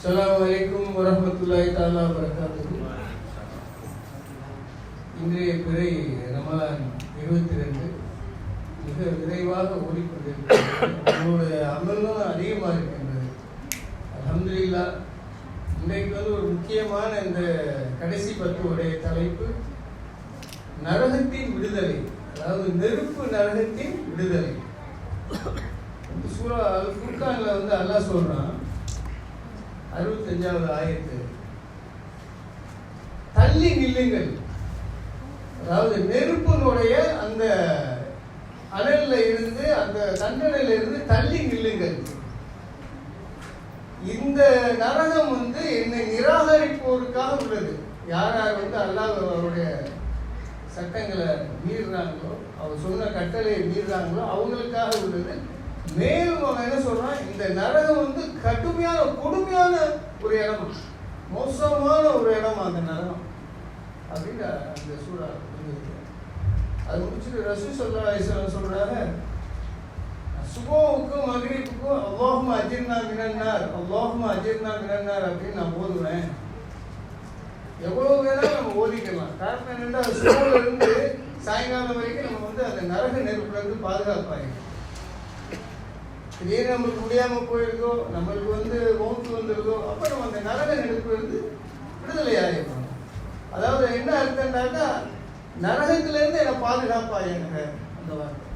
அஸ்ஸலாமு அலைக்கும் வரஹ்மத்துல்லாஹி தஆலா வரகாத்துஹு இன்றைய பிறை ரமலான் இருபத்தி ரெண்டு மிக விரைவாக ஓடிக்கொண்டிருக்கிறது. நம்மளுடைய அமலும் அதிகமாக இருக்கின்றது. அல்ஹம்துலில்லா இன்றைக்கு வந்து ஒரு முக்கியமான இந்த கடைசி பத்துடைய தலைப்பு நரகத்தின் விடுதலை. அதாவது நெருப்பு நரகத்தின் விடுதலை. சூழல் குர்கானில் வந்து அல்லாஹ் சொல்றான் அறுபத்தஞ்சாவது ஆயிரத்து தள்ளி நில்லுங்கள். அதாவது நெருப்பினுடைய அந்த அனல்ல இருந்து அந்த தண்டனையில இருந்து தள்ளி நில்லுங்கள். இந்த நரகம் வந்து என்னை நிராகரிப்போருக்காக உள்ளது. யார் யார் வந்து அல்லாஹ் அவருடைய சட்டங்களை மீறுறாங்களோ அவர் சொன்ன கட்டளையை மீறுறாங்களோ அவங்களுக்காக உள்ளது. மேலும் அவன் என்ன சொல்றான் இந்த நரகம் வந்து கடுமையான கொடுமையான ஒரு இடம். மோசமான ஒரு இடம் அந்த நரகம். அப்படின்னு அந்த சூழா அது முடிச்சுட்டு ரசூ சொல்லா சொல்றாங்க சுபோவுக்கும் மகிழ்வுக்கும் அல்லாஹும் அஜீர்ணா மினன்னார். அல்லாஹும் அஜீர்ணா மினன்னார் அப்படின்னு நான் ஓதுவேன். எவ்வளவு வேணாலும் நம்ம ஓதிக்கலாம். காரணம் என்னன்னா சுபோல இருந்து சாயங்காலம் வரைக்கும் நம்ம வந்து அந்த நரக நெருப்புல இருந்து பாதுகாப்பாங்க திடீர்னு நம்மளுக்கு முடியாம போயிருக்கோ நம்மளுக்கு வந்து மௌத்து வந்துருக்கோ அப்ப நம்ம அந்த நரக நெருப்புல விடுதலை ஆகிடணும் அதாவது என்ன அர்த்தம்னாக்கா நரகத்துல இருந்து என்னை எனக்கு அந்த வார்த்தை.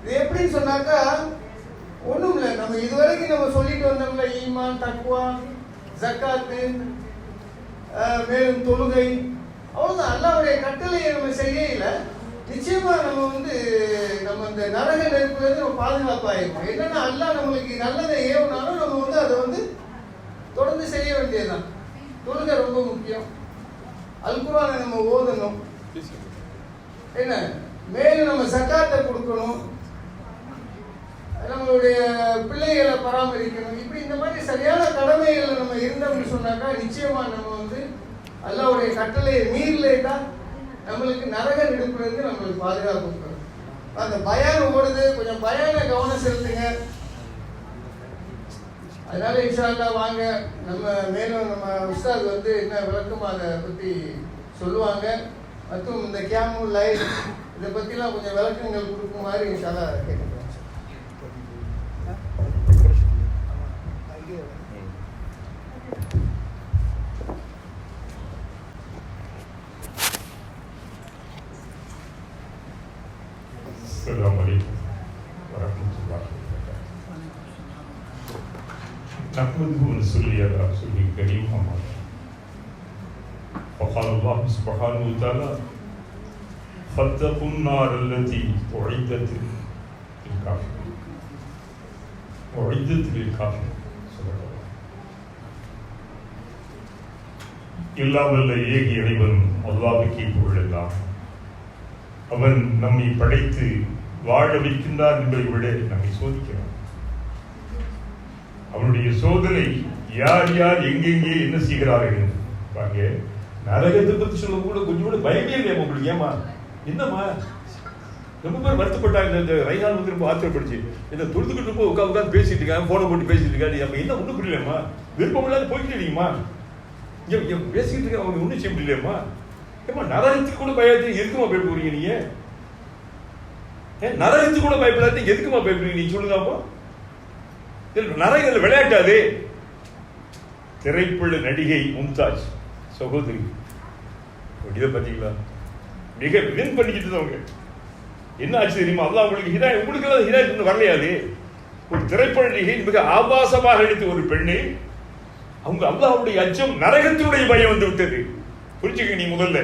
இது எப்படின்னு சொன்னாக்கா ஒண்ணும் இல்லை. நம்ம இதுவரைக்கும் நம்ம சொல்லிட்டு வந்தோம்ல ஈமான் தக்குவா ஜக்காத்து மேலும் தொழுகை அவ்வளவுதான். அல்லாவுடைய கட்டளையை நம்ம செய்யல நிச்சயமா நம்ம வந்து நம்ம இந்த நரக நெருப்புல இருந்து நம்ம பாதுகாப்பாயிருக்கும். என்னன்னா அல்லா நம்மளுக்கு நல்லதை ஏவுனாலும் நம்ம வந்து அதை வந்து தொடர்ந்து செய்ய வேண்டியதுதான். தொழுகை ரொம்ப முக்கியம். அல்குரானை நம்ம ஓதணும். என்ன? மேலும் நம்ம சக்காத்தை கொடுக்கணும். நம்மளுடைய பிள்ளைகளை பராமரிக்கணும். இப்படி இந்த மாதிரி சரியான கடமைகள் நம்ம இருந்தோம்னு சொன்னாக்கா நிச்சயமா நம்ம வந்து அல்லாவுடைய கட்டளையை மீறலைட்டா நம்மளுக்கு நரக நெருப்புலேருந்து நம்மளுக்கு பாதுகாப்பு கொடுக்கணும். அந்த பயான் ஓடுது கொஞ்சம் பயான கவனம் செலுத்துங்க. அதனால இன்ஷால்லா வாங்க. நம்ம மேலும் நம்ம உஸ்தாத் வந்து என்ன விளக்கமா அதை பற்றி சொல்லுவாங்க. மற்றும் இந்த கேமு லைட் இதை பற்றிலாம் கொஞ்சம் விளக்கங்கள் கொடுக்குமாறு இன்ஷால்லா அல்லாஹ் نحمده ونصلي على رسوله الكريم محمد وقال الله سبحانه وتعالى فاتقوا النار التي أعدت للكافرين أعدت للكافرين صدق الله எல்லாம் வல்ல ஏகி இறைவன் அல்லாவுக்கே புகழெல்லாம் அவன் நம்மை படைத்து வாழ வைக்கின்றான் என்பதை விட நம்மை சோதிக்கிறான் அவனுடைய சோதனை யார் யார் எங்கெங்கே என்ன செய்கிறார்கள் என்று. பாருங்க. நரகத்தை பத்தி சொல்ல கூட கொஞ்சம் கூட பயமே இல்லையா உங்களுக்கு? ஏமா என்னம்மா? ரொம்ப பேர் வருத்தப்பட்டாங்க. இந்த ரைஹான் வந்து ரொம்ப ஆத்திரப்படுச்சு. இந்த தொழுதுகிட்டு போய் உட்காந்து உட்காந்து பேசிட்டு இருக்காங்க போனை போட்டு பேசிட்டு இருக்காரு நம்ம என்ன ஒன்றும் புரியலம்மா விருப்பம் இல்லாத போய்கிட்டு இல்லையம்மா இங்க இங்க பேசிக்கிட்டு இருக்க அவங்க ஒன்றும் செய்ய முடியலையம்மா? ஏமா நரகத்துக்கு கூட பயத்து எதுக்குமா பயப்பட நீங்க? ஏன் நரகத்துக்கு கூட பயப்படாத எதுக்குமா பயப்படுறீங்க நீங்க? சொல்லுங்க அப்போ இதில் நிறைய இதில் விளையாட்டாது திரைப்பட நடிகை மும்தாஜ் சகோதரி. இதை பார்த்தீங்களா? மிக வின் பண்ணிக்கிட்டு அவங்க என்ன ஆச்சு தெரியுமா? அதான் உங்களுக்கு ஹிதாய் உங்களுக்கு எல்லாம் ஹிதாயத் இன்னும் வரலையாது ஒரு திரைப்பட நடிகை மிக ஆபாசமாக நடித்த ஒரு பெண்ணு அவங்க அல்லாஹ்வுடைய அச்சம் நரகத்தினுடைய பயம் வந்து விட்டது. புரிஞ்சுக்க நீ முதல்ல.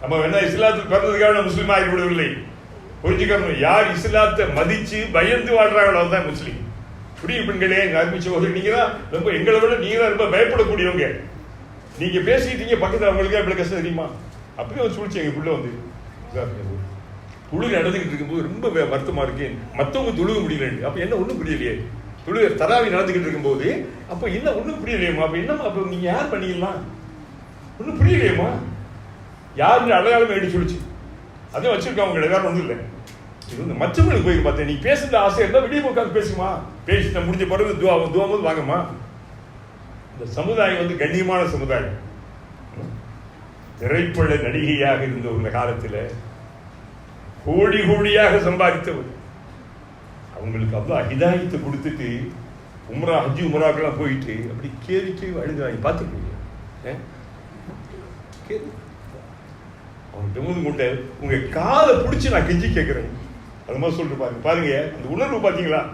நம்ம வேணா இஸ்லாத்துக்கு பிறந்ததுக்காக நம்ம முஸ்லீம் ஆகிவிடவில்லை. புரிஞ்சுக்கணும். யார் இஸ்லாத்தை மதிச்சு பயந்து வாழ்றாங்களோ தான் முஸ்லீம். புரியும் பெண்களே எங்க அருமை சகோதரி நீங்க தான் ரொம்ப எங்களை விட நீங்க தான் ரொம்ப பயப்படக்கூடியவங்க. நீங்க பேசிட்டீங்க பக்கத்துல அவங்களுக்கு எப்படி கஷ்டம் தெரியுமா? அப்படியே வந்து சூழ்ச்சி எங்க புள்ள வந்து. துழுகு நடந்துகிட்டு இருக்கும்போது ரொம்ப வருத்தமா இருக்கு. மத்தவங்க துழுக முடியல அப்ப என்ன ஒண்ணும் புரியலையே. துழுக தராவி நடந்துகிட்டு இருக்கும்போது அப்ப என்ன ஒண்ணும் புரியலையேம்மா? அப்ப என்னம்மா அப்ப நீங்க யார் பண்ணிக்கலாம் ஒண்ணும் புரியலையேம்மா? யாருன்னு அடையாளம் எடுத்து சொல்லிச்சு. அதையும் வச்சிருக்காங்க உங்களை வேற ஒன்றும் இல்லை. இது வந்து மற்றவங்களுக்கு போய் பார்த்தேன் நீ பேசுகிற ஆசை இருந்தால் வெளியே உட்காந்து பேசுமா? பேசிட்ட முடிஞ்ச பிறகு துவா துவா போது வாங்கம்மா. இந்த சமுதாயம் வந்து கண்ணியமான சமுதாயம். திரைப்பட நடிகையாக இருந்த ஒரு காலத்தில் கோடி கோடியாக சம்பாதித்தவர். அவங்களுக்கு அவ்வளோ ஹிதாயத்தை கொடுத்துட்டு உம்ரா ஹஜ்ஜி உம்ராக்கெல்லாம் போயிட்டு அப்படி கேவி கேவி அழுகிறாங்க பார்த்துருக்கீங்க அவன் வந்து முட்டை உங்கள் காலை பிடிச்சி நான் கெஞ்சி கேட்குறேன் அது மாதிரி சொல்லிட்டு பாருங்க பாருங்க அந்த உணர்வு பார்த்தீங்களா?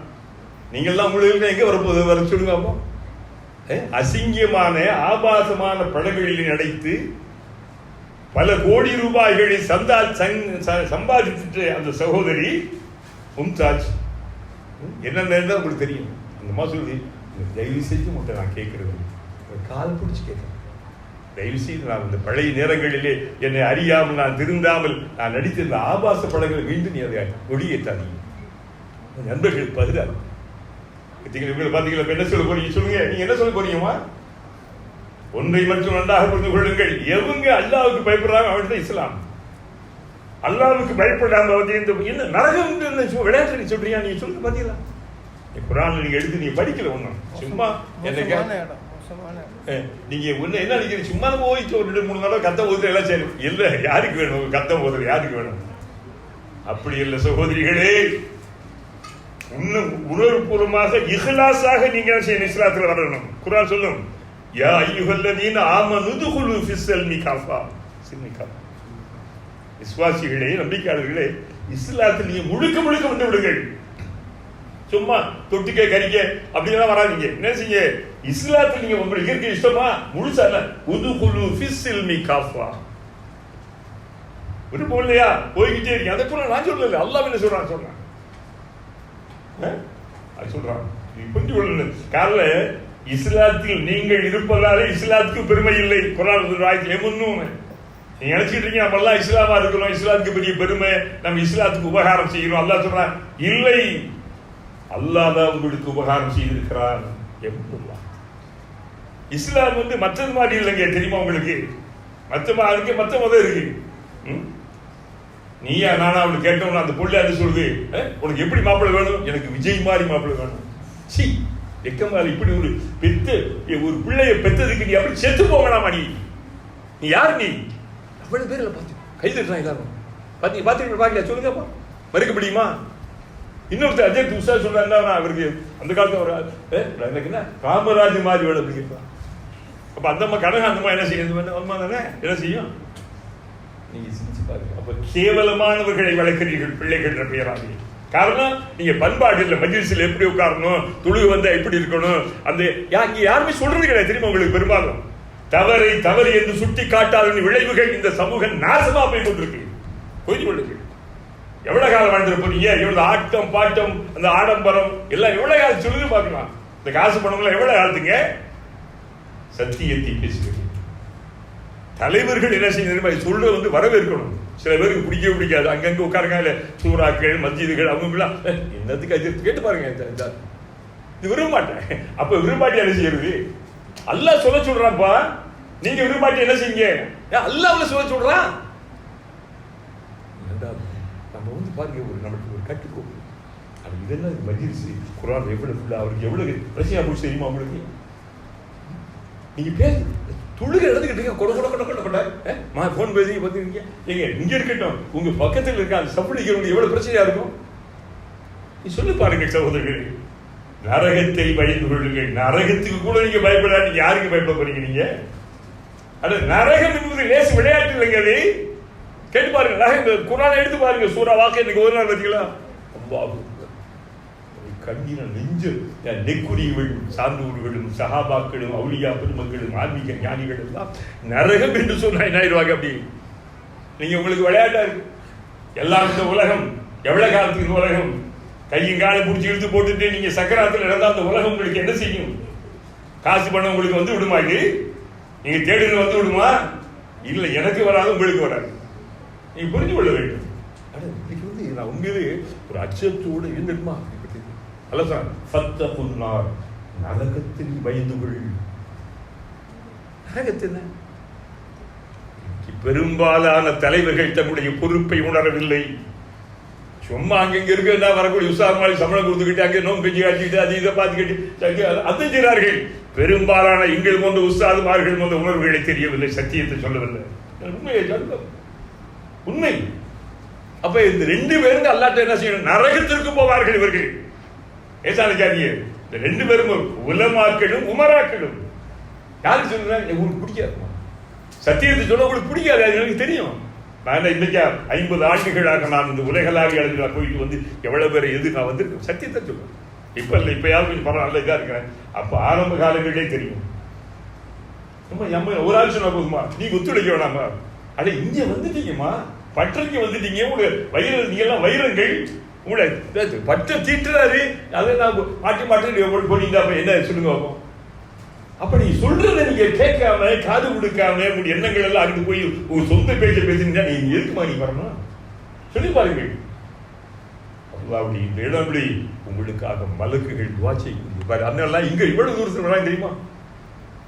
நீங்கள்லாம் உங்களுக்கு எங்கே வரப்போகுது? வர சொல்லுங்க அப்போ. அசிங்கமான ஆபாசமான படங்களில் நடித்து பல கோடி ரூபாய்களை சந்தா சங்- அந்த சகோதரி மும்தாஜ். என்ன நேரம் உங்களுக்கு தெரியும்? அந்த மாதிரி சொல்லி தயவு செஞ்சு மட்டும் நான் கேட்கறது கால் பிடிச்சி கேட்குறேன் தயவு செய்து நான் இந்த பழைய நேரங்களிலே என்னை அறியாமல் நான் திருந்தாமல் நான் நடித்த இந்த ஆபாச படங்களை மீண்டும் நீ அதை ஒளியேற்றாதீங்க பதிலாக பார்த்தீங்களா இவங்களை பார்த்தீங்களா என்ன சொல்ல போறீங்க சொல்லுங்க. நீங்க என்ன சொல்ல போறீங்கம்மா? ஒன்றை மட்டும் நன்றாக புரிந்து கொள்ளுங்கள். எவங்க அல்லாவுக்கு பயப்படுறாங்க அவன் இஸ்லாம். அல்லாவுக்கு பயப்படாம வந்து இந்த என்ன நரகம் விளையாட்டு நீ சொல்றீங்க நீங்க சொல்லுங்க பாத்தீங்களா? நீ குரான் நீங்க எடுத்து நீங்க படிக்கல ஒண்ணும். சும்மா என்னங்க நீங்க ஒண்ணு என்ன நினைக்கிறீங்க? சும்மா நம்ம ஓய்ச்சு ஒரு ரெண்டு மூணு தடவை கத்த ஊதுற எல்லாம் சரி. இல்ல யாருக்கு வேணும்? கத்த ஊதுற யாருக்கு வேணும்? அப்படி இல்லை சகோதரிகளே. இன்னும் உணர்வுபூர்வமாக இஹ்லாஸாக நீங்க செய்யணும்? இஸ்லாத்துல வரணும். குரான் சொல்லும். யா ஐயுகல்லதீன ஆமனு ஆம ஃபிஸ்ஸல்மி காஃபா சில்மி காஃபா விஸ்வாசிகளே நம்பிக்கையாளர்களே இஸ்லாத்தில் நீங்க முழுக்க முழுக்க வந்து விடுங்கள் சும்மா தொட்டுக்க கறிக்க அப்படிலாம் வராதீங்க. என்ன செய்ய? இஸ்லாத்தில் நீங்க உங்களுக்கு இருக்க இஷ்டமா? முழுசா இல்ல. உதுகுலு ஃபிஸ்ஸில்மி காஃபா. ஒரு இல்லையா போய்கிட்டே இருக்கீங்க. அதை போல நான் சொல்லல. அல்லாம என்ன சொல்றான் சொல்றான் அது சொல்றான். இப்படி புரிஞ்சு கொள்ளணும் காரணம் இஸ்லாத்தில் நீங்கள் இருப்பதாலே இஸ்லாத்துக்கு பெருமை இல்லை. குரான் ஆயிரத்தி எமுன்னு நீங்க நினைச்சிட்டு இருக்கீங்க நம்ம எல்லாம் இஸ்லாமா இருக்கிறோம் இஸ்லாத்துக்கு பெரிய பெருமை. நம்ம இஸ்லாத்துக்கு உபகாரம் செய்கிறோம் அல்லாஹ் சொல்றான் இல்லை. அல்லாஹ் உங்களுக்கு உபகாரம் செய்திருக்கிறார் எவ்வளவு இஸ்லாம் வந்து மற்றது மாதிரி இல்லைங்க தெரியுமா உங்களுக்கு? மற்ற மா- மற்ற மதம் இருக்கு. ம்? நீயா நானா அவளு கேட்டவன அந்த புள்ள அது சொல்லுது உனக்கு எப்படி மாப்பிள்ளை வேணும்? எனக்கு விஜய் மாதிரி மாப்பிள்ளை வேணும். சி வெக்கமால இப்படி ஒரு பெத்து ஒரு பிள்ளைய பெத்ததுக்கு நீ அப்படி செத்து போகலாமா நீ? நீ யார் நீ? அவ்வளவு பேர்ல பார்த்து கை தட்டுறான் எல்லாரும். பார்த்து பாத்தீங்க பாக்கல சொல்லுங்கப்பா. மறுக்க முடியுமா? இன்னொருத்தர் அஜய் துஷா சொல்றாருன்னா அவருக்கு அந்த காலத்துல ஒரு எனக்கு என்ன? காமராஜ் மாதிரி வேணும் அப்படின்னு அப்போ அப்ப அந்த அம்மா கனக அந்த அம்மா என்ன செய்யும்? அம்மா தானே? என்ன செய்யும்? நீங்க சிந்திச்சு பாருங்க. அப்ப கேவலமானவர்களை வளர்க்கிறீர்கள் பிள்ளைகள் பெயராக காரணம் நீங்க பண்பாடு இல்ல எப்படி உட்காரணும் துளு வந்தா எப்படி இருக்கணும் அந்த யா- இங்க யாருமே சொல்றது கிடையாது தெரியுமா உங்களுக்கு பெரும்பாலும்? தவறை தவறு என்று சுட்டி காட்டாத விளைவுகள் இந்த சமூகம் நாசமா போய் கொண்டிருக்கு. புரிஞ்சு கொள்ளுங்கள். எவ்வளவு காலம் வாழ்ந்துட்டு போறீங்க எவ்வளவு ஆட்டம் பாட்டம் அந்த ஆடம்பரம் எல்லாம் எவ்வளவு காலம் சொல்லுது பார்க்கலாம் இந்த காசு பணம்லாம் எவ்வளவு காலத்துங்க சத்தியத்தை பேசுகிறேன். தலைவர்கள் என்ன செய்யணும் சொல்றது வந்து வரவேற்கணும். சில பேருக்கு பிடிக்கவே பிடிக்காது. அங்கங்க உட்காருங்க இல்ல சூறாக்கள் மஸ்ஜிதுகள் அவங்க என்னத்துக்கு அது கேட்டு பாருங்க இந்த- இது விரும்ப மாட்டேன் அப்ப விரும்பாட்டி என்ன செய்யறது? அல்ல சொல்ல சொல்றான்ப்பா. நீங்க விரும்பாட்டி என்ன செய்யுங்க ஏன் அல்லாஹ்ல சொல்ல சொல்றான் ரெண்டாவது, நம்ம வந்து பாருங்க ஒரு நமக்கு ஒரு கட்டுக்கோப்பு. அது இதெல்லாம் மஜிலிஸ் குரான் எவ்வளோ ஃபுல்லாக அவருக்கு எவ்வளோ பிரச்சனை போச்சு தெரியுமா அவங்களுக்கு நீங்கள் பேசு துளுகை எழுதுக்கிட்டு கொட கொட கொட கொட கொட. மா ஃபோன் பேசி பார்த்துருக்கீங்க ஏங்க இங்கே இருக்கட்டும். உங்கள் பக்கத்தில் இருக்க அந்த சப்ளிக்கிறவங்க எவ்வளோ பிரச்சனையாக இருக்கும்? நீ சொல்லி பாருங்க சகோதரர்கள். நரகத்தை பயந்து கொள்ளுங்கள். நரகத்துக்கு கூட நீங்க பயப்படாது யாருக்கு பயப்பட போறீங்க நீங்க? அட நரகம் என்பது லேசு விளையாட்டு இல்லைங்க அது. கேட்டு பாருங்க இந்த குரானை எடுத்து பாருங்க சூறா வாக்கு இன்னைக்கு ஒரு நாள் பார்த்தீங்களா? ரொம்ப கண்ணீர நெஞ்சு என் நெக்குரியவர்களும் சார்ந்தவர்களும் சகாபாக்களும் அவுளியா பெருமக்களும் ஆன்மீக ஞானிகள் எல்லாம் நரகம் என்று சொன்னா என்ன ஆயிடுவாங்க அப்படி? நீங்க உங்களுக்கு விளையாட்டா இருக்கு? எல்லாம் இந்த உலகம் எவ்வளவு காலத்துக்கு இந்த உலகம்? கையும் காலை பிடிச்சி இழுத்து போட்டுட்டு நீங்க சக்கராத்தில் நடந்தா அந்த உலகம் உங்களுக்கு என்ன செய்யும்? காசு பணம் உங்களுக்கு வந்து விடுமா இது? நீங்க தேடுறது வந்து விடுமா? இல்லை எனக்கு வராது உங்களுக்கு வராது. நீங்க புரிஞ்சு கொள்ள வேண்டும் இன்னைக்கு வந்து நான் உண்மையிலே ஒரு அச்சத்தோடு இருந்துட்டுமா அப்படிப்பட்டது அல்ல சார். சத்த புன்னார் நரகத்தில் பயந்து கொள் பெரும்பாலான தலைவர்கள் தன்னுடைய பொறுப்பை உணரவில்லை. சும்மா அங்கங்க இருக்க வரக்கூடிய உற்சாகமாக சம்பளம் கொடுத்துக்கிட்டு அங்கே நோம்பு கஞ்சி காய்ச்சிக்கிட்டு அது இதை பார்த்துக்கிட்டு அதை செய்கிறார்கள் பெரும்பாலான எங்கள் போன்ற உஸ்தாதுமார்கள் போன்ற உணர்வுகளை தெரியவில்லை சத்தியத்தை சொல்லவில்லை. உண்மையை சொல்லும். உண்மை. அப்ப இந்த ரெண்டு பேரும் அல்லாட்ட என்ன செய்யணும்? நரகத்திற்கு போவார்கள் இவர்கள். ஏசானிக்காரியே இந்த ரெண்டு பேரும் உலமாக்களும் உமராக்களும். யாரு சொல்றாங்க? உங்களுக்கு பிடிக்காது சத்தியத்தை சொல்ல உங்களுக்கு பிடிக்காது அது எனக்கு தெரியும். நான் இன்னைக்கா ஐம்பது ஆண்டுகளாக நான் இந்த உலகளாவிய அளவில் போயிட்டு வந்து எவ்வளவு பேரை எது நான் வந்து சத்தியத்தை சொல்லுவேன் இப்ப இல்லை இப்ப கொஞ்சம் பரவாயில்ல இதா இருக்கிறேன். அப்ப ஆரம்ப காலங்களிலே தெரியும். நம்ம நம்ம ஒரு ஆள் சொன்னா போதுமா? நீ ஒத்துழைக்க வேணாமா? அட இங்க வந்துட்டீங்கம்மா. பற்றைக்கு வந்துட்டீங்க. உங்க வயிறு நீங்கெல்லாம் வைரங்கள். உங்களை பற்ற தீட்டுறாரு. அதை நான் மாட்டி மாட்டி உங்களுக்கு போனீங்க அப்ப என்ன சொல்லுங்க பார்ப்போம் அப்ப நீ சொல்றத நீங்க கேட்காம காது கொடுக்காம உங்களுடைய எண்ணங்கள் எல்லாம் அங்கு போய் உங்க சொந்த பேச்சை பேசுனீங்கன்னா நீங்க எதுக்குமா நீ வரணும்? சொல்லி பாருங்கள். அல்லாவுடைய இந்த அப்படி உங்களுக்காக மலக்குகள் துவா செய்யும் பாரு அதனால இங்க இவ்வளவு தூரத்தில் வராங்க தெரியுமா?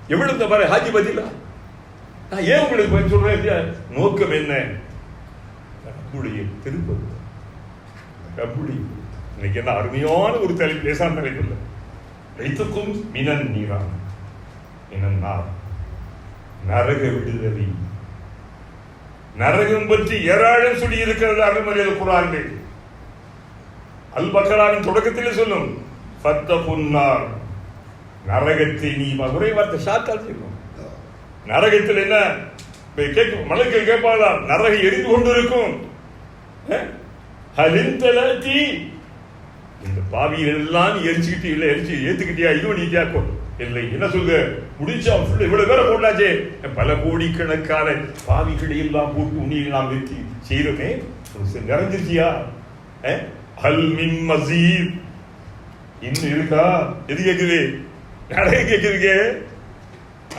எவ்வளவு இந்த பாரு ஹாஜி பதிலா? நான் ஏன் உங்களுக்கு பதில் சொல்றேன் இல்லையா? நோக்கம் என்ன? ரப்புடைய திருப்பது. ரப்புடைய இன்னைக்கு என்ன அருமையான ஒரு தலைப்பு பேசாம தலைப்பு இல்லை வைத்துக்கும் மினன் நீரான். மினன் நார். நரக விடுதலை. நரகம் பற்றி ஏராளம் சொல்லி இருக்கிறது அருமறையில் குரான்கள் அல் பக்கராவின் தொடக்கத்திலே சொல்லும் பத்த புன்னார் நரகத்தை நீ மதுரை வார்த்தை சாத்தால் சொல்லும். நரகத்தில் என்ன? இப்ப கேட்கும் மலக்கள் கேட்பாங்களா நரகம் எரிந்து கொண்டிருக்கும். ஹலிந்தலி இந்த பாவிகள் எல்லாம் எரிச்சுக்கிட்டு இல்லை எரிச்சு ஏத்துக்கிட்டியா? இது பண்ணிட்டியா இல்லை என்ன சொல்லுங்க முடிச்சா ஃபுல்லு இவ்வளவு பேரை போட்டாச்சே. பல கோடிக்கணக்கான பாவிகளை எல்லாம் போட்டு உண்ணியில் நாம் வெற்றி செய்யறோமே நிறைஞ்சிருச்சியா? அஹ்? ஹல் மின் மசீத் இன்னும் இருக்கா? எது கேட்குது? நிறைய கேக்குதுங்க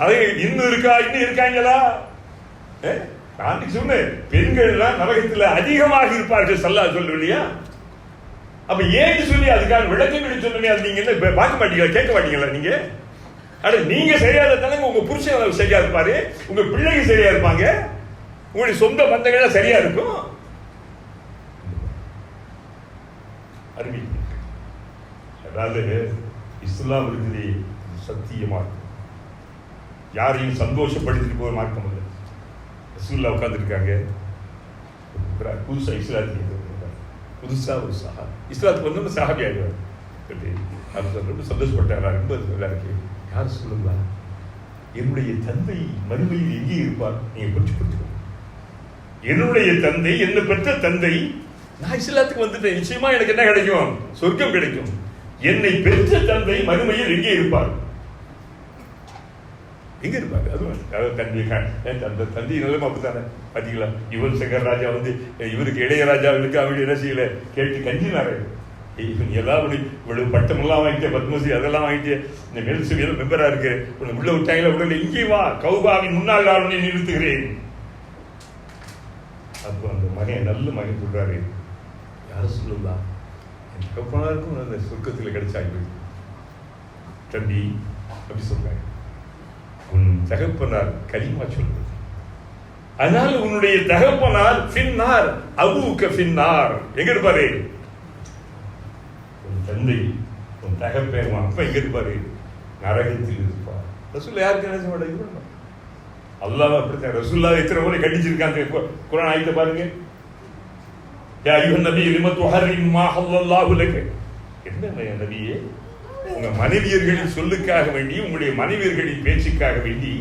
அது இன்னும் இருக்கா இன்னும் இருக்காங்களா? நான் சொன்னேன் பெண்கள் எல்லாம் அதிகமாக இருப்பார்கள் சல்லா சொல்லலையா அப்ப ஏன்னு சொல்லி அதுக்கான விளக்கங்களை சொன்னமே அது நீங்க என்ன பார்க்க மாட்டீங்களா கேட்க மாட்டீங்களா நீங்க? அட நீங்க சரியா இருந்தாலும் உங்க புருஷன் சரியா இருப்பாரு? உங்க பிள்ளைங்க சரியா இருப்பாங்க? உங்களுடைய சொந்த பந்தங்கள் சரியா இருக்கும்? அருமை. அதாவது இஸ்லாம் இருக்குது சத்தியமாக யாரையும் சந்தோஷப்படுத்திட்டு போக மார்க்கம் இல்லை ரசூல்லா உட்காந்துருக்காங்க புதுசாக இஸ்லாத்துக்கு புதுசாக ஒரு சஹா இஸ்லாத்துக்கு வந்து சஹாபி ஆயிடுவார். அது ரொம்ப சந்தோஷப்பட்டாரா. ரொம்ப நல்லா இருக்கு யார் சொல்லுங்களா என்னுடைய தந்தை மறுமையில் எங்கே இருப்பார்? நீங்கள் புரிஞ்சு புரிஞ்சுக்கணும் என்னுடைய தந்தை என்ன பெற்ற தந்தை நான் இஸ்லாத்துக்கு வந்துட்டேன். நிச்சயமா எனக்கு என்ன கிடைக்கும்? சொர்க்கம் கிடைக்கும். என்னை பெற்ற தந்தை மறுமையில் எங்கே இருப்பார்? எங்க இருப்பாங்க. அதுவும் அதாவது தந்தை அந்த தந்தை நிலைமை அப்படித்தானே? பார்த்தீங்களா யுவன் சங்கர் ராஜா வந்து இவருக்கு இளையராஜாவுக்கு அவங்க என்ன செய்யல? கேட்டு கஞ்சினாரு இவன் எல்லாம் இவ்வளவு பட்டம் எல்லாம் வாங்கிட்டு பத்மஸ்ரீ அதெல்லாம் வாங்கிட்டு இந்த மெல்சி மெம்பரா இருக்கு. உன்னை உள்ள விட்டாங்களா உடனே இங்கே வா கௌபாவின் முன்னாள் ஆளுநரை நிறுத்துகிறேன். அப்போ அந்த மகன் நல்ல மகன் சொல்றாரு. யார சொல்லலாம் என் தகப்பனாருக்கும் அந்த சொர்க்கத்தில் கிடைச்சாங்க தம்பி அப்படி சொல்றாங்க உன் தகப்பனார் கலிமா சொல்வது ஆனால் உன்னுடைய தகப்பனார் பின்னார் அபூக்க பின்னார் எங்க இருப்பாரு? உன் தந்தை உன் தகப்பேன் உன் அப்பா எங்க இருப்பாரு? நரகத்தில் இருப்பார். ரசூல் யாருக்கு என்ன செய்ய அல்லாஹ் அப்படித்தான். ரசூல்லா எத்தனை முறை கண்டிச்சிருக்காங்க கு- ஆயத்தை பாருங்க. யா ஐயோ நபி லிம துஹர்ரிம் மா ஹல்லல்லாஹு லக. என்ன நபியே? உங்க மனைவியர்களின் சொல்லுக்காக வேண்டி உங்களுடைய மனைவியர்களின் பேச்சுக்காக வேண்டி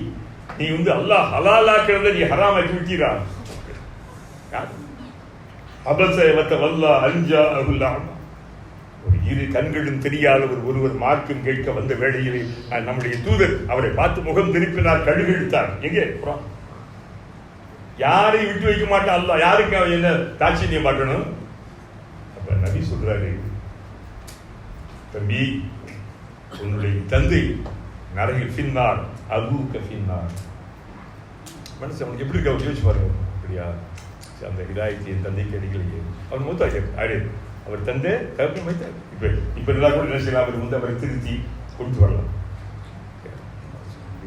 நீ வந்து அல்லாஹ் ஹலாலாக்கிறத நீ ஹராமாக்கி விட்டீரா? அபசயவத்த வல்லா அஞ்சா அகுல்லாம். ஒரு இரு கண்களும் தெரியாத ஒரு ஒருவர் மார்க்கும் கேட்க வந்த வேளையிலே நம்முடைய தூதர் அவரை பார்த்து முகம் திருப்பினார் கழுகெடுத்தார் எங்கே? புறம் யாரையும் விட்டு வைக்க மாட்டான் அல்லாஹ்? யாருக்கு அவன் என்ன தாட்சியம் மாட்டணும் அப்ப நபி சொல்றாரு தம்பி உன்னுடைய தந்தை நரகில் ஃபின்னார் அபூக்க பின்னார் மனசு அவனுக்கு எப்படி இருக்க? யோசிச்சு பாருங்க. அப்படியா? சரி, அந்த இதாயத்தை என் தந்தைக்கு அடிக்கலையே. அவர் மூத்த ஆயிடு அவர் தந்தை தகப்பன் வைத்தார் இப்போ இப்போ நல்லா கூட என்ன செய்யலாம்? அவர் வந்து அவரை திருத்தி கொண்டு வரலாம்.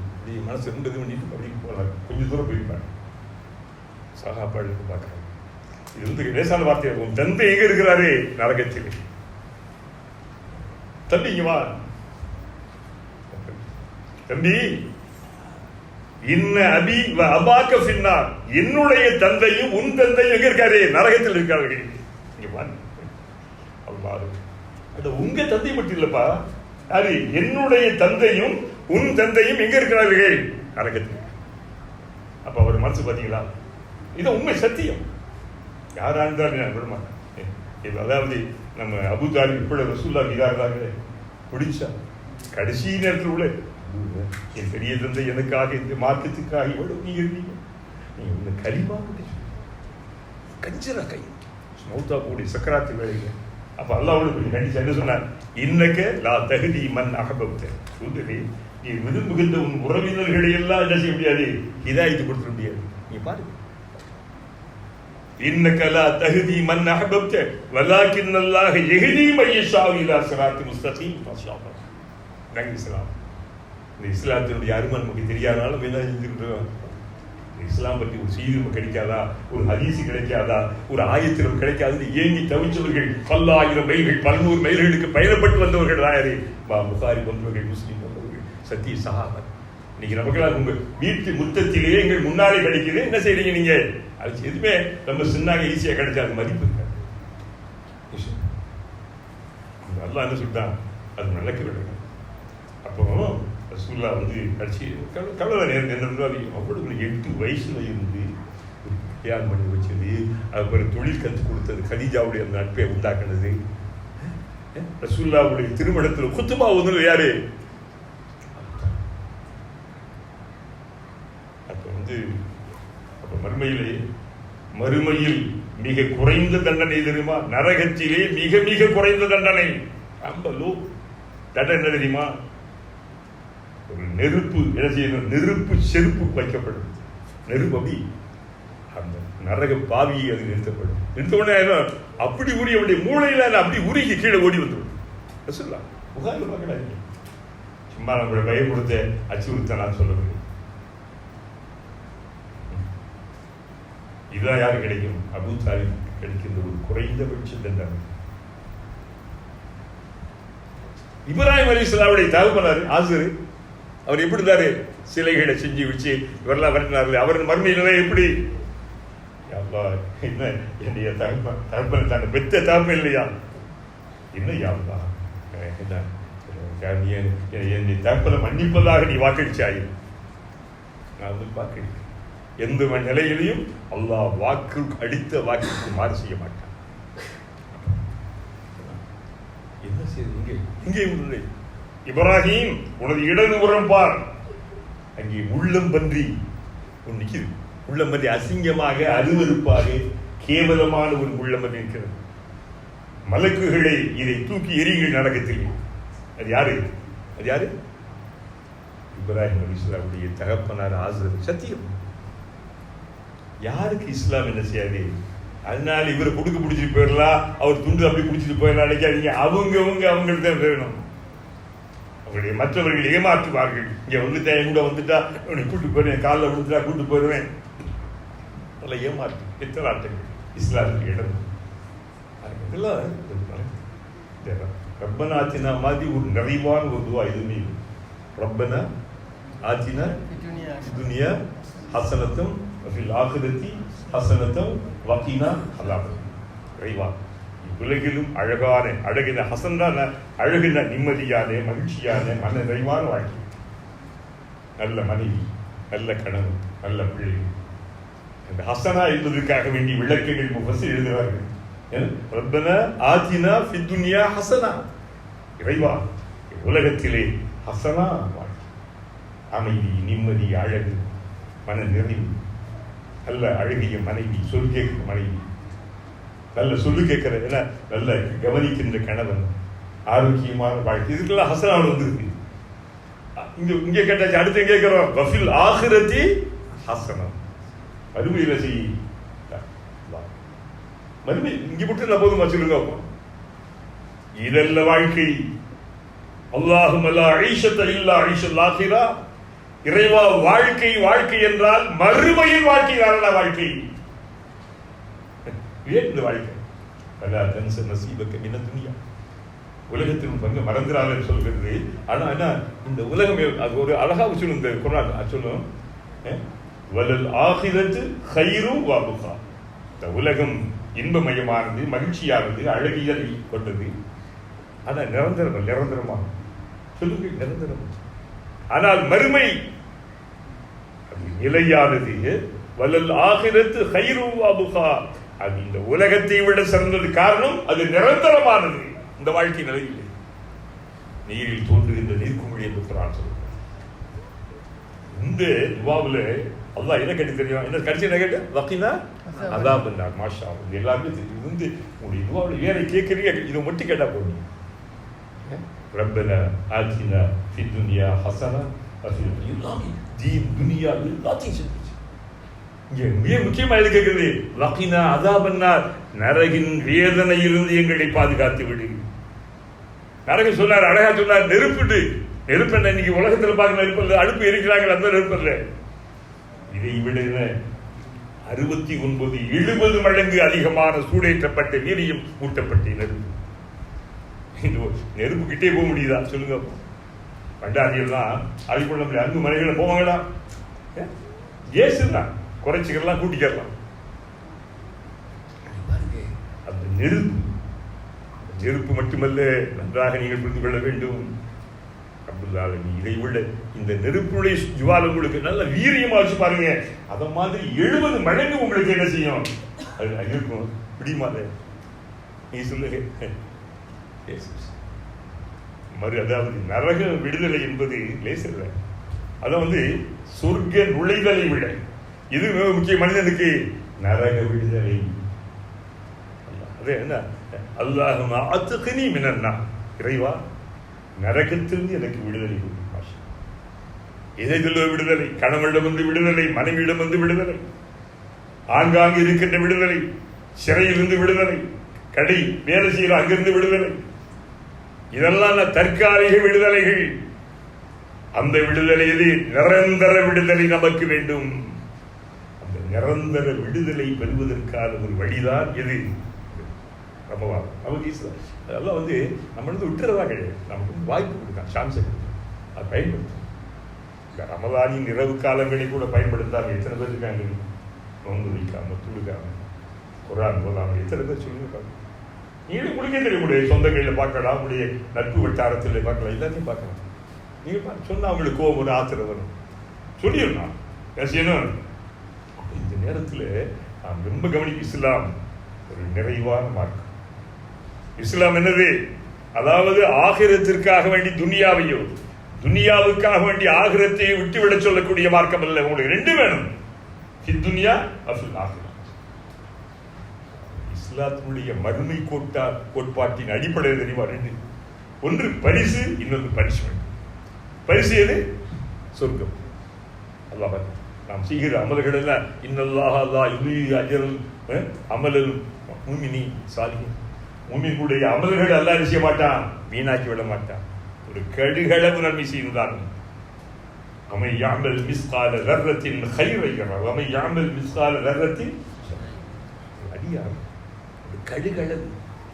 இப்படி மனசு ரெண்டு இது பண்ணிட்டு அப்படி போகலாம். கொஞ்சம் தூரம் போயிருப்பாங்க சகாப்பாடு பார்க்குறாங்க இது வந்து லேசான வார்த்தை உன் தந்தை எங்கே இருக்கிறாரு? நரகத்தில். தம்பி இங்க வா. தம்பி இன்ன அபி வ அபாக்க பின்னார் என்னுடைய தந்தையும் உன் தந்தையும் எங்க இருக்காரு? நரகத்தில் இருக்கார்கள். இங்க அது உங்க தந்தை மட்டும் இல்லப்பா. அது என்னுடைய தந்தையும் உன் தந்தையும் எங்க இருக்கிறார்கள்? நரகத்தில். அப்ப அவர் மனசு பாத்தீங்களா? இது உண்மை சத்தியம். யாரா இருந்தாலும் நான் விட மாட்டேன் அதாவது நம்ம அபு தாலிப் இப்படி ரசூல்லா இருந்தாங்களே பிடிச்சா கடைசி நேரத்தில் உள்ள. என் பெரிய தந்தை எனக்காக இந்த மார்க்கத்துக்காக எவ்வளவு நீ இருந்தீங்க. நீங்க ஒன்று கரிமா கஞ்சரா கை. மௌத்தா கூடி சக்கராத்து வேலைங்க. அப்ப அல்லா அவளுக்கு கண்டிச்சு என்ன சொன்னார்? இன்னக்கு லா தகுதி மண் அகபக்த சூதரி நீ விரும்புகின்ற உன் உறவினர்களை எல்லாம் என்ன செய்ய முடியாது? இதாயிட்டு கொடுத்துட முடியாது. நீ பாருங்க இன்னக்க லா தகுதி மன் அகபக்த வலாக்கின் அல்லாஹ் எகிதி மன் யஷாஉ இலா சிராத்தி முஸ்தகீம். நன்றி சலாம். இந்த இஸ்லாத்தினுடைய அருமை நமக்கு தெரியாதனால என்ன செஞ்சுக்கிட்டு இஸ்லாம் பற்றி ஒரு செய்தி நமக்கு கிடைக்காதா? ஒரு ஹதீசு கிடைக்காதா? ஒரு ஆயத்து நமக்கு கிடைக்காதுன்னு ஏங்கி தவிச்சவர்கள் பல்லாயிரம் மைல்கள் பல்நூறு மைல்களுக்கு பயணப்பட்டு வந்தவர்கள் தான் பா புகாரி போன்றவர்கள் முஸ்லீம் போன்றவர்கள் சத்திய சஹாபத் இன்னைக்கு நமக்கெல்லாம் உங்க வீட்டு முத்தத்திலேயே எங்கள் முன்னாலே கிடைக்குது. என்ன செய்றீங்க நீங்க? அது எதுவுமே நம்ம சின்னாக ஈஸியாக கிடைச்சாது. மதிப்பு நல்லா என்ன சொல்லிட்டான்? அது நடக்க விடணும் அப்போ ரசூல்லா வந்து கடைசி கலவை நேரம் என்ன அவ்வளவு ஒரு எட்டு வயசுல இருந்து ஒரு கல்யாணம் பண்ணி வச்சது அப்புறம் தொழில் கற்றுக் கொடுத்தது கதீஜாவுடைய அந்த நட்பை உண்டாக்குனது. ரசூல்லாவுடைய திருமணத்தில் குத்துமா ஒன்று யாரு? அப்போ வந்து அப்போ மறுமையிலே மறுமையில் மிக குறைந்த தண்டனை தெரியுமா? நரகத்திலே மிக மிக குறைந்த தண்டனை. ரொம்ப லோ தண்டனை என்ன தெரியுமா? ஒரு நெருப்பு என்ன செய்யணும்? நெருப்பு செருப்பு வைக்கப்படும். நெருப்பு அப்படி அந்த நரக பாவியை அது நிறுத்தப்படும். நிறுத்த உடனே அப்படி உரிய அவனுடைய மூளையில் அப்படி உருகி கீழே ஓடி வந்துடும். சொல்லலாம் உகாந்து பார்க்கலாங்க சும்மா நம்மளை பயப்படுத்த அச்சுறுத்த நான் சொல்லவில்லை இதுதான் யாரு கிடைக்கும்? அபு தாலிப் கிடைக்கின்ற ஒரு குறைந்தபட்ச தண்டனை. இப்ராஹிம் அலி இஸ்லாமுடைய தகவலாரு ஆசிரியர் அவர் எப்படி இருந்தாரு சிலைகளை செஞ்சு வச்சு இவரெல்லாம் விரட்டினார் அவரது மர்ம எப்படி? யப்பா, என்ன? என்னுடைய தகப்பன் தகப்பன் தாங்க பெத்த தகப்பன் இல்லையா? என்ன யாப்பா என்ன என்னை தகப்பனை மன்னிப்பதாக நீ வாக்களிச்சாய்? நான் வந்து வாக்களிக்கிறேன் எந்த நிலையிலையும் அல்லாஹ் வாக்கு அடித்த வாக்கிற்கு மாறு செய்ய மாட்டான். என்ன செய்யுது இங்கே இங்கே உள்ளே. இப்ராஹிம் உனது இடதுபுறம் பார். அங்கே உள்ளம் பன்றி உன் நிக்குது. உள்ளம் பன்றி அசிங்கமாக அருவறுப்பாக கேவலமான ஒரு உள்ளம் பன்றி இருக்கிறது மலக்குகளை இதை தூக்கி எரியுங்கள் தெரியும். அது யாரு? அது யாரு? இப்ராஹிம் அலி இஸ்லாமுடைய தகப்பனார் ஆசிரியர் சத்தியம். யாருக்கு இஸ்லாம் என்ன செய்யாது? அதனால இவரை கொடுக்க பிடிச்சிட்டு போயிடலாம். அவர் துண்டு அப்படி பிடிச்சிட்டு போயிடலாம். நினைக்காதீங்க அவங்கவுங்க அவங்கள்ட்ட தான் வேணும் அவங்களுடைய மற்றவர்கள் ஏமாற்றுவார்கள். இங்கே வந்துட்டா என் கூட வந்துட்டா உன்னை கூட்டு போயிருவேன் காலில் விழுந்துட்டா கூட்டு போயிடுவேன். அதெல்லாம் ஏமாற்று பித்தலாட்டங்கள் இஸ்லாத்துக்கு இடம். இதெல்லாம் இந்த ரப்பனா ஆத்தினா மாதிரி ஒரு நிறைவான ஒரு துவா எதுவுமே இல்லை. ரப்பனா ஆத்தினா துனியா ஹசனத்தும் வஃபில் ஆகிரத்தி ஹசனத்தும் வக்கீனா அல்லாஹ். நிறைவான. உலகிலும் அழகான அழகின ஹசந்தான அழகின நிம்மதியான மகிழ்ச்சியான மன நிறைவான வாழ்க்கை. நல்ல மனைவி நல்ல கணவன் நல்ல பிள்ளை. அந்த ஹசனா என்பதற்காக வேண்டி விளக்கங்கள் முகசு எழுதுவார்கள். ரப்பன ஆதினா ஃபித்துனியா ஹசனா. இறைவா உலகத்திலே ஹசனா வாழ்க்கை. அமைதி நிம்மதி அழகு மன நிறைவு. நல்ல அழகிய மனைவி சொல் மனைவி. நல்ல சொல்லு கேட்குற என்ன நல்ல கவனிக்கின்ற கணவன் ஆரோக்கியமான வாழ்க்கை. இதுக்கெல்லாம் ஹசனாவில் வந்துருக்கு. இங்கே இங்கே கேட்டாச்சு அடுத்து கேட்குறோம்? வஃபில் ஆகிரத்தி ஹசனம். மறுமையில செய் மறுமை இங்கே மட்டும் நான் போதுமா சொல்லுங்க இதல்ல வாழ்க்கை. அல்லாஹும் அல்லா ஐஷத்த இல்லா ஐஷல் ஆகிரா. இறைவா வாழ்க்கை வாழ்க்கை என்றால் மறுமையின் வாழ்க்கை தானடா வாழ்க்கை. ஏன் இந்த வாழ்க்கை. பல தன்ச நசீபக்க மின துணியா உலகத்தின் பங்கு மறந்துறாருன்னு சொல்கிறது. ஆனா என்ன இந்த உலகம் அது ஒரு அழகா சொல்லும் இந்த குரான் சொல்லும் வலல் ஆகிரத்து ஹைரு வாபுகா. இந்த உலகம் இன்பமயமானது மகிழ்ச்சியானது அழகியல் கொண்டது. ஆனா நிரந்தரம் நிரந்தரமாக சொல்லுங்க நிரந்தரம். ஆனால் மறுமை அது நிலையானது. வலல் ஆகிரத்து ஹைரு வாபுகா. அது இந்த உலகத்தை விட சிறந்தது காரணம் அது நிரந்தரமானது. இந்த வாழ்க்கை நிலையில்லை நீரில் தோன்றுகின்ற நீர்க்குமிழி என்று குரான் சொல்லுங்க இந்த துவாவுல அல்லா என்ன கேட்டு தெரியும்? என்ன கடைசி என்ன கேட்டு? வக்கீனா அதான் பண்ணார் மாஷா இது எல்லாமே தெரியும் இது வந்து உங்களுடைய துவாவில் வேற கேட்குறீங்க. இதை மட்டும் கேட்டா போதும். ரப்பனா ஆத்தினா ஃபி துனியா ஹசனா எல்லாமே தீ துனியா எல்லாத்தையும் மிக முக்கியமாக எது கேட்குது அதா பண்ணார் நரகின் வேதனையிலிருந்து எங்களை பாதுகாத்து விடு. நரகம் சொன்னார் அழகா சொன்னார் நெருப்புட்டு நெருப்பு என்ன இன்னைக்கு உலகத்தில் பார்க்க நெருப்பு இல்லை அடுப்பு எரிக்கிறாங்க அந்த நெருப்பு இல்லை. இதை விட அறுபத்தி ஒன்பது எழுபது மடங்கு அதிகமான சூடேற்றப்பட்ட வீரியம் ஊட்டப்பட்ட நெருப்பு. நெருப்பு கிட்டே போக முடியுதா? சொல்லுங்க. பண்டாரியெல்லாம் அழிப்பொள்ள முடியாது அங்கு மனைகளை போவாங்களா ஏசுதான் குறைச்சிக்கலாம் கூட்டிக்கலாம் அந்த நெருப்பு நெருப்பு மட்டுமல்ல நன்றாக நீங்கள் புரிந்து கொள்ள வேண்டும். அப்துல்லால நீ இதை விட இந்த நெருப்புடைய ஜுவால உங்களுக்கு நல்ல வீரியமா வச்சு பாருங்க. அத மாதிரி எழுபது மடங்கு உங்களுக்கு என்ன செய்யும்? அது அது இருக்கும். பிடிமாத நீ சொல்லுங்க. மறு அதாவது நரக விடுதலை என்பது லேசல்ல அதான் வந்து சொர்க்க நுழைதலை விட இது மிக முக்கிய மனிதனுக்கு நரக விடுதலை. அது என்ன அல்லாஹும் அத்துக்கனி மினன்னா. இறைவா நரகத்திலிருந்து எனக்கு விடுதலை கொடு. மாஷா. எதிரில் விடுதலை? கணவனிடம் வந்து விடுதலை மனைவியிடம் வந்து விடுதலை. ஆங்காங்கு இருக்கின்ற விடுதலை சிறையிலிருந்து விடுதலை கடை வேலை செய்யல அங்கிருந்து விடுதலை. இதெல்லாம் தற்காலிக விடுதலைகள். அந்த விடுதலை எது? நிரந்தர விடுதலை நமக்கு வேண்டும். நிரந்தர விடுதலை பெறுவதற்கான ஒரு வழிதான் எது? ரமவான் நமக்கு ஈஸ்வரன் அதெல்லாம் வந்து நம்ம வந்து விட்டுறதா கிடையாது. நமக்கு வந்து வாய்ப்பு கொடுக்கலாம். சான்ஸை கொடுக்கும் அதை பயன்படுத்தும் இந்த ரமதானின் இரவு காலங்களை கூட பயன்படுத்தாமல் எத்தனை பேர் இருக்காங்க? நோன்பு வைக்காமல் துடுக்காமல் குரான் போதாமல் எத்தனை பேர் சொல்லுங்க பாருங்க. நீங்களும் உங்களுக்கே தெரியும் உங்களுடைய சொந்தங்களில் பார்க்கலாம் உடைய நட்பு வட்டாரத்தில் பார்க்கலாம் எல்லாத்தையும் பார்க்கலாம். நீங்கள் சொன்னால் அவங்களுக்கு கோபம் வரும் ஆத்திரம் வரும். சொல்லிடணும் என்ன செய்யணும்? நேரத்தில் நாம் ரொம்ப கவனிக்கும் இஸ்லாம் ஒரு நிறைவான மார்க்கம். இஸ்லாம் என்னது? அதாவது ஆகிரத்திற்காக வேண்டி துனியாவையோ துனியாவுக்காக வேண்டி ஆகிரத்தை விட்டுவிட சொல்லக்கூடிய மார்க்கம் அல்ல. உங்களுக்கு ரெண்டு வேணும். துனியா அஃபில் ஆகிரம் இஸ்லாத்தினுடைய மறுமை கோட்டா கோட்பாட்டின் அடிப்படையில் தெரியுமா? ரெண்டு. ஒன்று பரிசு இன்னொன்று பனிஷ்மெண்ட். பரிசு எது? சொர்க்கம். அல்லாஹ் நாம் செய்கிற அமல்கள் எல்லாம் இன்னல்லாஹ் அல்லா யுலி அஜரல் அஹ், அமலல் மூமினி சாலிஹின். மூமினுடைய அமல்கள் அல்லாஹ் என்ன செய்ய மாட்டான்? வீணாக்கி விட மாட்டான். ஒரு கடுகளவு நன்மை செய்துதான் அமை யாமல் மிஸ்கால ரர்ரத்தின் ஹைரைகிறார் அமை யாமல் மிஸ்கால ரர்ரத்தின் அடியார் ஒரு கடுகளவு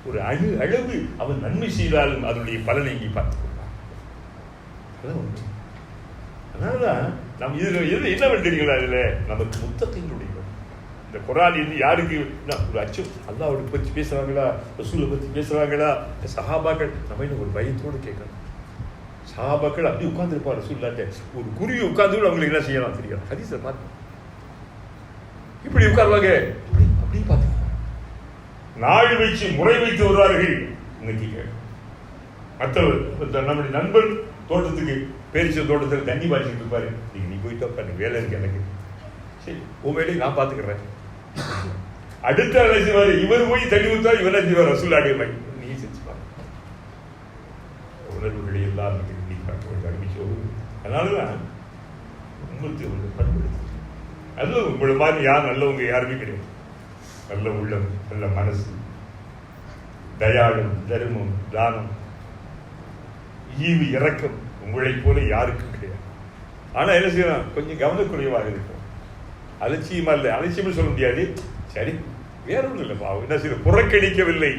ஒரு அணு அளவு அவன் நன்மை செய்தாலும் அதனுடைய பலனை இங்கே பார்த்துக் கொள்வான். அதான் ஒன்று அதனாலதான் நம்ம இதுல எது என்ன தெரியுங்களா இதுல? நமக்கு முத்தகையினுடைய இந்த குரான் இது யாருக்கு என்ன, ஒரு அச்சம் அல்லாஹ்வை பற்றி பேசுறாங்களா? ரசூலை பற்றி பேசுறாங்களா? இந்த சஹாபாக்கள் நம்ம என்ன ஒரு பயத்தோடு கேட்கணும். சஹாபாக்கள் அப்படி உட்காந்துருப்பார் ரசூல்லாட்ட ஒரு குருவி உட்காந்து அவங்களுக்கு என்ன செய்யலாம் தெரியும் ஹதீஸை பார்த்து. இப்படி உட்காருவாங்க. அப்படி அப்படி பார்த்து நாள் வைத்து முறை வைத்து வருவார்கள். இன்னைக்கு மற்றவர் இந்த நம்முடைய நண்பர் தோட்டத்துக்கு பேரிச்ச தோட்டத்தில் தண்ணி பாய்ச்சிட்டு இருப்பாரு. நீங்கள் நீ போயிட்டு உட்காந்து வேலை இருக்கு எனக்கு. சரி உன் வேலையை நான் பார்த்துக்கிறேன். அடுத்த வேலை செய்வார். இவர் போய் தண்ணி ஊற்றா இவரை செய்வார்? ரசூலாடைய மாதிரி. நீ செஞ்சு பாரு. உணர்வுகளை எல்லாம் நீ பார்க்க வேண்டிய அருமிச்சோ அதனாலதான் உங்களுக்கு உங்களை பண்படுத்து அது உங்களை மாதிரி யார் நல்லவங்க யாருமே கிடையாது. நல்ல உள்ளம் நல்ல மனசு தயாளம் தர்மம் தானம் ஈவு இறக்கம் உங்களை போல யாருக்கும் கிடையாது. ஆனா என்ன செய்யணும் கொஞ்சம் கவனக்குறைவாக இருக்கும் அலட்சியமா இல்லை. அலட்சியம் சொல்ல முடியாது. சரி வேற ஒன்றும் இல்லை பாவம் என்ன செய்ய புறக்கணிக்கவில்லை.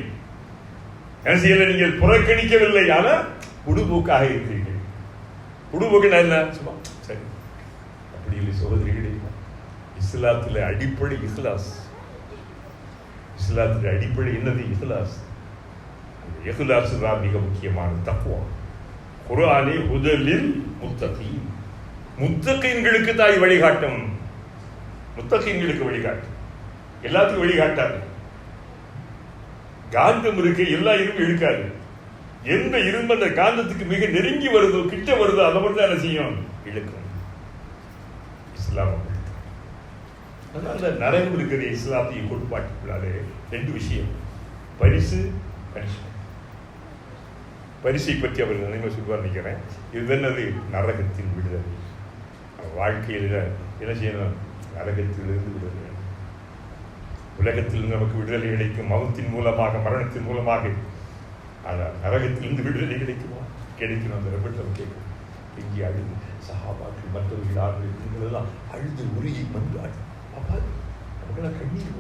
என்ன செய்யல நீங்கள்? புறக்கணிக்கவில்லை. ஆனால் குடுபோக்காக இருக்கிறீர்கள். குடுபோக்குனா என்ன? சும்மா சரி. அப்படி இல்லை சகோதரிகளே இஸ்லாத்தில் அடிப்படை இஸ்லாஸ் இஸ்லாத்தில் அடிப்படை என்னது? இஹ்லாஸ். அந்த இஹ்லாஸ் தான் மிக முக்கியமான தத்துவம் குர்ஆனே ஹுதலில் முத்தகி முத்தகீன்களுக்கு தாய் வழிகாட்டும். முத்தகீன்களுக்கு வழிகாட்டும். எல்லாத்துக்கும் வழிகாட்டாது. காந்தம் இருக்கு எல்லா இரும்பும் இழுக்காது எந்த இரும்பு அந்த காந்தத்துக்கு மிக நெருங்கி வருதோ கிட்ட வருதோ அதை மட்டும் தான் என்ன செய்யும்? இழுக்கும். இஸ்லாம் அப்படி. அந்த நரகம் இருக்கிற இஸ்லாமிய கோட்பாட்டுக்குள்ளாலே ரெண்டு விஷயம். பரிசு பனிஷ்மெண்ட். பரிசை பற்றி அவர் நினைவு சொல்வார் நினைக்கிறேன். இது நரகத்தின் விடுதலை. வாழ்க்கையில் என்ன செய்யணும் நரகத்திலிருந்து விடுதலை. உலகத்திலிருந்து உலகத்தில் நமக்கு விடுதலை கிடைக்கும். மகத்தின் மூலமாக மரணத்தின் மூலமாக. ஆனால் நரகத்திலிருந்து விடுதலை கிடைக்குமா? கிடைக்கணும் அந்த ரெபட் கேட்கும் இங்கே அழுது சஹாபாக்கள் மற்றவர்கள் ஆண்கள் பெண்கள் அழுது உருகி மன்றாடு அப்பா நமக்கெல்லாம் கண்ணீர்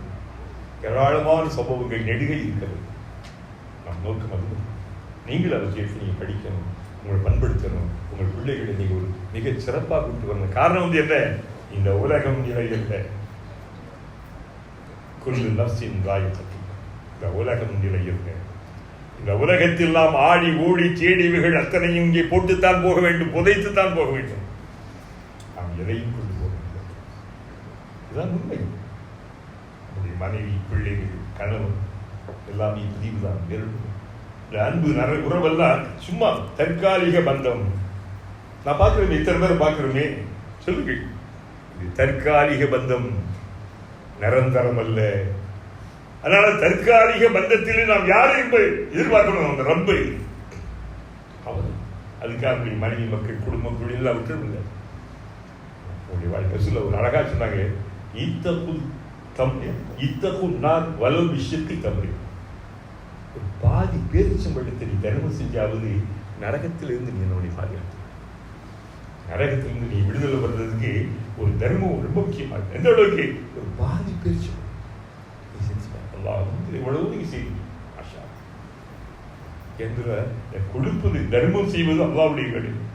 ஏராளமான சம்பவங்கள் நெடுகை இருக்கிறது. நம் நோக்கம் அது நீங்கள் அதை எடுத்து நீங்கள் படிக்கணும் உங்களை பண்படுத்தணும் உங்கள் பிள்ளைகளை நீங்கள் ஒரு மிக சிறப்பாக கொண்டு வரணும். காரணம் வந்து என்ன? இந்த உலகம் நிலையல்ல குல்லு நஃப்ஸின் ராயத்தக்கு இந்த உலகம் நிலையல்ல இந்த உலகத்தில் நாம் ஆடி ஓடி தேடிவுகள் அத்தனையும் இங்கே போட்டுத்தான் போக வேண்டும் புதைத்துத்தான் போக வேண்டும். நாம் எதையும் கொண்டு போக வேண்டும் இதுதான் உண்மை. நம்முடைய மனைவி பிள்ளைகள் கணவன் எல்லாமே பதிவு தான் நெருடும் இந்த அன்பு நர உறவெல்லாம் சும்மா தற்காலிக பந்தம். நான் பார்க்குறேன் இத்தனை பேர் பார்க்குறோமே. சொல்லுங்கள் இது தற்காலிக பந்தம். நிரந்தரம் அல்ல. அதனால தற்காலிக பந்தத்தில் நாம் யாரையும் போய் எதிர்பார்க்கணும். அந்த ரப்பை. அவர். அதுக்காக அப்படி மனைவி மக்கள் குடும்பம் தொழிலாம் எல்லாம் உங்களுடைய வாழ்க்கை சொல்ல ஒரு அழகா சொன்னாங்க இத்தகு தம் இத்தகு நான் வலு விஷயத்தை தமிழ் பாதி பேரிச்சம்பழத்தை நீ தர்மம் செஞ்சாவது நரகத்திலிருந்து நீ என்னுடைய பாதுகாத்து நரகத்திலிருந்து நீ விடுதலை வர்றதுக்கு ஒரு தர்மம் ரொம்ப முக்கியமாக எந்த அளவுக்கு? ஒரு பாதி பேரிச்சம் நீ செஞ்சு அல்லாஹ் வந்து இவ்வளவு நீங்க செய்யுங்க மாஷா என்ற கொடுப்பது தர்மம் செய்வது அல்லாவுடைய கடினம்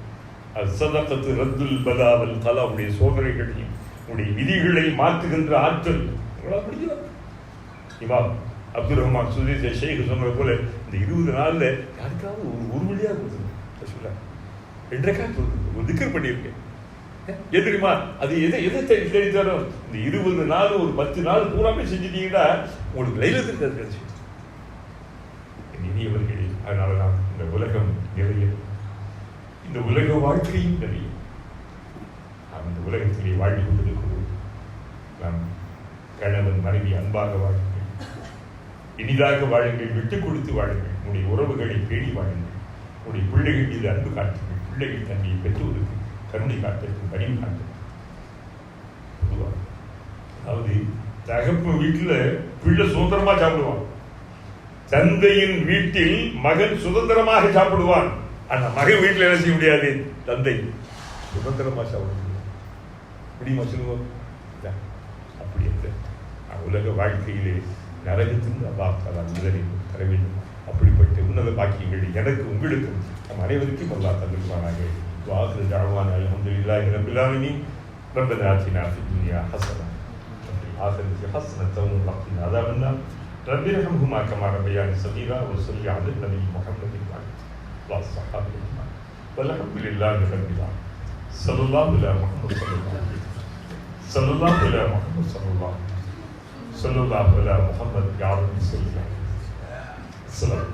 அது சதக்கத்து ரத்துல் பதாவல் கலாவுடைய சோதனைகளையும் உடைய விதிகளை மாற்றுகின்ற ஆற்றல். உங்களால் முடியல இமாம் அப்துல் ரஹ்மான் சுதேச ஷேக் சொன்னது போல இந்த இருபது நாளில் யாருக்காவது ஒரு ஒரு வழியாக கொடுத்துருங்க சொல்ல ரெண்டரைக்கா கொடுத்துருக்கு ஒரு திக்கர் பண்ணியிருக்கேன் ஏன் தெரியுமா? அது எதை எதை தேடி தரும் இந்த இருபது நாள் ஒரு பத்து நாள் பூராமே செஞ்சிட்டீங்கன்னா உங்களுக்கு லைலத்துக்கு அது கிடைச்சி. இனியவர்களே அதனால தான் இந்த உலகம் நிறைய இந்த உலக வாழ்க்கையும் நிறைய. நாம் இந்த உலகத்திலே வாழ்ந்து கொண்டிருக்கிறோம் நாம் கணவன் மனைவி அன்பாக வாழ் இனிதாக வாழுங்கள் விட்டுக் கொடுத்து வாழுங்கள். உங்களுடைய உறவுகளை பேணி வாழுங்கள். உங்களுடைய பிள்ளைகள் மீது அன்பு காட்டுங்கள். பிள்ளைகள் தன்னை பெற்றோருக்கு கருணை காட்டட்டும் கனிவு காட்டு பொதுவாக அதாவது தகப்பு வீட்டில் பிள்ளை சுதந்திரமாக சாப்பிடுவான். தந்தையின் வீட்டில் மகன் சுதந்திரமாக சாப்பிடுவான். அந்த மகன் வீட்டில் என்ன செய்ய முடியாது? தந்தை சுதந்திரமாக சாப்பிட முடியுமா சொல்லுவோம்? அப்படி அந்த உலக வாழ்க்கையிலே நரகத்தின் அல்லாஹாலா முதலை தர வேண்டும் அப்படிப்பட்ட உன்னத பாக்கியங்கள் எனக்கு உங்களுக்கும் நம் அனைவருக்கும் அல்லாஹ் தந்திருப்பானாக வாக்கு தாழ்வான அல்ஹம்துலில்லாஹி ரப்பில் ஆலமீன் ربنا آتنا في الدنيا حسنة وفي الآخرة حسنة وقنا عذاب النار رب ارحمهما كما ربياني صغيرا وصل على النبي محمد وعلى آله وصحبه أجمعين والحمد لله رب العالمين صلى الله على محمد صلى الله عليه وسلم صلى الله على محمد صلى الله عليه وسلم صلوا الله على محمد يا رب صلى الله عليه وسلم